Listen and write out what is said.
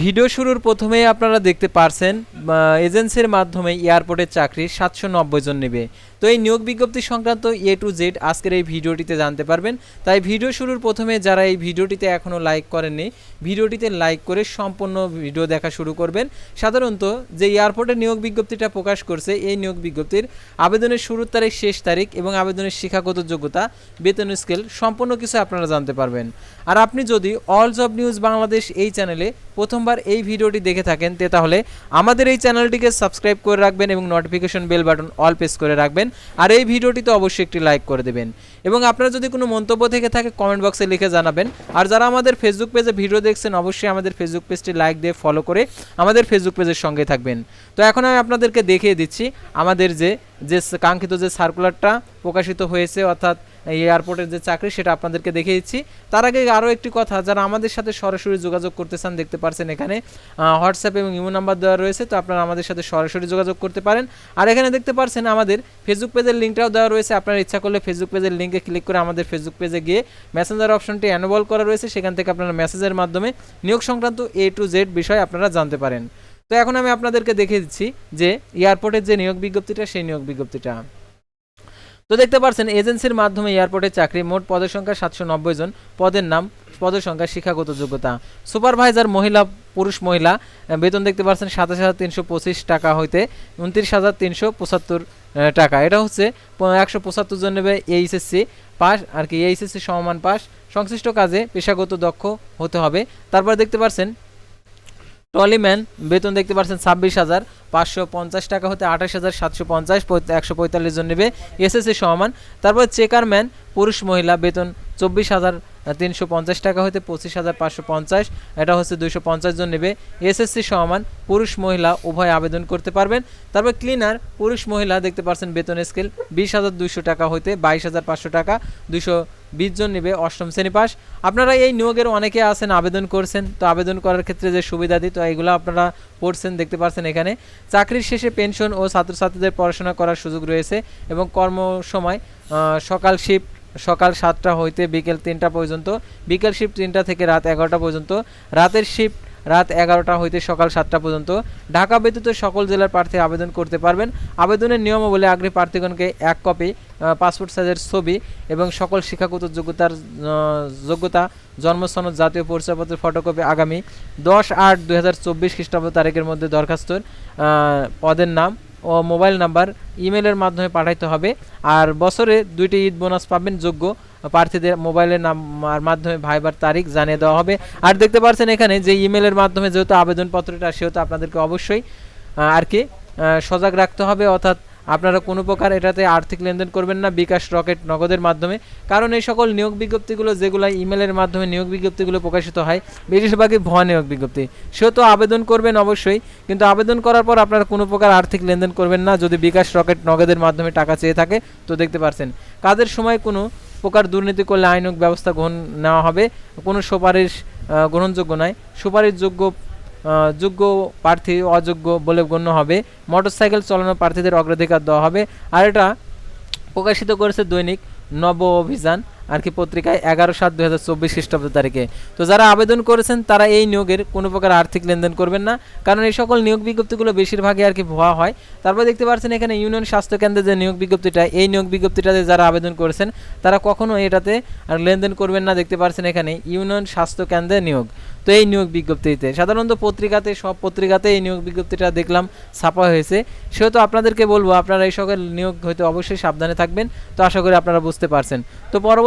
Video শুরুর প্রথমেই আপনারা দেখতে পারছেন এজেন্সির মাধ্যমে এয়ারপোর্টের চাকরি সাতশো নব্বই জন নেবে। তো এই নিয়োগ বিজ্ঞপ্তি সংক্রান্ত এ টু জেড আজকের এই ভিডিওটিতে জানতে পারবেন। তাই ভিডিও শুরুর প্রথমে যারা এই ভিডিওটিতে এখনও লাইক করেননি, ভিডিওটিতে লাইক করে সম্পূর্ণ ভিডিও দেখা শুরু করবেন। সাধারণত যে এয়ারপোর্টের নিয়োগ বিজ্ঞপ্তিটা প্রকাশ করছে, এই নিয়োগ বিজ্ঞপ্তির আবেদনের শুরুর তারিখ, শেষ তারিখ এবং আবেদনের শিক্ষাগত যোগ্যতা, বেতন স্কেল সম্পূর্ণ কিছু আপনারা জানতে পারবেন। আর আপনি যদি অল জব নিউজ বাংলাদেশ এই চ্যানেলে প্রথমবার এই ভিডিওটি দেখে থাকেন, তে তাহলে আমাদের এই চ্যানেলটিকে সাবস্ক্রাইব করে রাখবেন এবং notification bell button all press করে রাখবেন। আর এই ভিডিওটিতে অবশ্যই একটি লাইক করে দেবেন। এবং আপনারা যদি কোনো মন্তব্য থেকে থাকে কমেন্ট বক্সে লিখে জানাবেন। আর যারা আমাদের ফেসবুক পেজে ভিডিও দেখছেন, অবশ্যই আমাদের ফেসবুক পেজটি লাইক দিয়ে ফলো করে আমাদের ফেসবুক পেজের সঙ্গে থাকবেন। তো এখন আমি আপনাদেরকে দেখিয়ে দিচ্ছি আমাদের যে যে কাঙ্ক্ষিত যে সার্কুলারটা প্রকাশিত হয়েছে, অর্থাৎ এয়ারপোর্টের যে চাকরি সেটা আপনাদেরকে দেখে দিচ্ছি তার আগে আরও একটি কথা, যারা আমাদের সাথে সরাসরি যোগাযোগ করতে চান, দেখতে পারছেন এখানে হোয়াটসঅ্যাপ এবং ইমো নাম্বার দেওয়া রয়েছে, তো আপনারা আমাদের সাথে সরাসরি যোগাযোগ করতে পারেন। আর এখানে দেখতে পারছেন আমাদের ফেসবুক পেজের লিঙ্কটাও দেওয়া রয়েছে। আপনারা ইচ্ছা করলে ফেসবুক পেজের লিঙ্কে ক্লিক করে আমাদের ফেসবুক পেজে গিয়ে মেসেঞ্জার অপশনটি অ্যানোবল করা রয়েছে। সেখান থেকে আপনারা মেসেজের মাধ্যমে নিয়োগ সংক্রান্ত এ টু জেড বিষয় আপনারা জানতে পারেন। তো এখন আমি আপনাদেরকে দেখিয়ে দিচ্ছি যে এয়ারপোর্টের যে নিয়োগ বিজ্ঞপ্তিটা, সেই নিয়োগ বিজ্ঞপ্তিটা। তো দেখতে পাচ্ছেন এজেন্সির মাধ্যমে এয়ারপোর্টের চাকরি মোট পদের সংখ্যা সাতশো নব্বই জন। পদের নাম, পদের সংখ্যা শিক্ষাগত যোগ্যতা। সুপারভাইজার মহিলা, পুরুষ মহিলা বেতন দেখতে পাচ্ছেন সাতাশ হাজার তিনশো পঁচিশ টাকা হইতে উনত্রিশ হাজার তিনশো পঁচাত্তর টাকা। এটা হচ্ছে একশো পঁচাত্তর জন নেবে এইচএসসি পাস, আর কি এইচএসসি সমমান পাস। সংশ্লিষ্ট কাজে পেশাগত দক্ষ হতে হবে। তারপর দেখতে পাচ্ছেন টলিম্যান বেতন দেখতে পাচ্ছেন ছাব্বিশ হাজার, পাঁচশো পঞ্চাশ টাকা হতে আঠাশ হাজার সাতশো পঞ্চাশ একশো পঁয়তাল্লিশ জন নেবে। এসএসসি সমান। তারপর চেকারম্যান পুরুষ মহিলা, বেতন চব্বিশ হাজার, তিনশো পঞ্চাশ টাকা হতে পঁচিশ হাজার পাঁচশো পঞ্চাশ, এটা হচ্ছে দুইশো পঞ্চাশ জন নেবে। এসএসসি সমান, পুরুষ মহিলা উভয় আবেদন করতে পারবেন। তারপর ক্লিনার, পুরুষ মহিলা দেখতে পাচ্ছেন বেতন স্কেল বিশ হাজার দুইশো টাকা হইতে বাইশ হাজার পাঁচশো টাকা, দুইশো বিশ জন নেবে, অষ্টম শ্রেণি পাস। আপনারা এই নিয়োগের অনেকে আছেন, আবেদন করছেন। তো আবেদন করার ক্ষেত্রে যে সুবিধাদি, তো এগুলো আপনারা পড়ছেন, দেখতে পাচ্ছেন এখানে। চাকরির শেষে পেনশন ও ছাত্রছাত্রীদের পড়াশোনা করার সুযোগ রয়েছে এবং কর্মসময় সকাল শিফট সকাল সাতটা হইতে বিকেল তিনটা পর্যন্ত, বিকেল শিফট তিনটা থেকে রাত এগারোটা পর্যন্ত। রাতের শিফট রাত এগারোটা হইতে সকাল সাতটা পর্যন্ত। ঢাকা ব্যতীত সকল জেলার প্রার্থী আবেদন করতে পারবেন। আবেদনের নিয়মাবলী আগ্রহী প্রার্থীগণকে এক কপি পাসপোর্ট সাইজের ছবি এবং সকল শিক্ষাগত যোগ্যতার যোগ্যতা, জন্মসনদ, জাতীয় পরিচয়পত্রের ফটোকপি আগামী দশ আট দুই খ্রিস্টাব্দ তারিখের মধ্যে দরখাস্তর পদের নাম ও মোবাইল নাম্বার ইমেলের মাধ্যমে পাঠাইতে হবে। আর বছরে দুইটি ঈদ বোনাস পাবেন যোগ্য প্রার্থীদের মোবাইলের নাম মাধ্যমে ভাইবার তারিখ জানিয়ে দেওয়া হবে। আর দেখতে পাচ্ছেন এখানে যে ইমেলের মাধ্যমে যেহেতু আবেদনপত্রটা, সেহেতু আপনাদেরকে অবশ্যই আর কি সজাগ রাখতে হবে। অর্থাৎ আপনারা কোনো প্রকার এটাতে আর্থিক লেনদেন করবেন না, বিকাশ রকেট নগদের মাধ্যমে। কারণ এই সকল নিয়োগ বিজ্ঞপ্তিগুলো যেগুলো ইমেলের মাধ্যমে নিয়োগ বিজ্ঞপ্তিগুলো প্রকাশিত হয়, বেশিরভাগই ভুয়া নিয়োগ বিজ্ঞপ্তি। সে তো আবেদন করবেন অবশ্যই, কিন্তু আবেদন করার পর আপনারা কোনো প্রকার আর্থিক লেনদেন করবেন না, যদি বিকাশ রকেট নগদের মাধ্যমে টাকা চেয়ে থাকে, তো দেখতে পারছেন। কাজের সময় কোনো প্রকার দুর্নীতি করলে আইনক ব্যবস্থা গ্রহণ নেওয়া হবে, কোনো সুপারিশ গ্রহণযোগ্য নয়। সুপারিশযোগ্য যোগ্য প্রার্থী, অযোগ্য বলে গণ্য হবে। মোটরসাইকেল চালানো প্রার্থীদের অগ্রাধিকার দেওয়া হবে। আর এটা প্রকাশিত করেছে দৈনিক নব অভিযান। আর কি পত্রিকায় এগারো সাত দুই হাজার চব্বিশ খ্রিস্টাব্দ তারিখে। তো যারা আবেদন করেছেন, তারা এই নিয়োগের কোনো প্রকার আর্থিক লেনদেন করবেন না। কারণ এই সকল নিয়োগ বিজ্ঞপ্তিগুলো বেশিরভাগই আর কি ভুয়া হয়। তারপর দেখতে পাচ্ছেন এখানে ইউনিয়ন স্বাস্থ্য কেন্দ্রে যে নিয়োগ বিজ্ঞপ্তিটা, এই নিয়োগ বিজ্ঞপ্তিটাতে যারা আবেদন করেছেন, তারা কখনো এটাতে আর লেনদেন করবেন না। দেখতে পাচ্ছেন এখানে ইউনিয়ন স্বাস্থ্য কেন্দ্রে নিয়োগ। তো এই নিয়োগ বিজ্ঞপ্তিতে, সাধারণত পত্রিকাতে, সব পত্রিকাতে এই নিয়োগ বিজ্ঞপ্তিটা দেখলাম ছাপা হয়েছে। সেহেতু আপনাদেরকে বলব, আপনারা এই সকল নিয়োগ হয়তো অবশ্যই সাবধানে থাকবেন। তো আশা করি আপনারা বুঝতে পারছেন। তো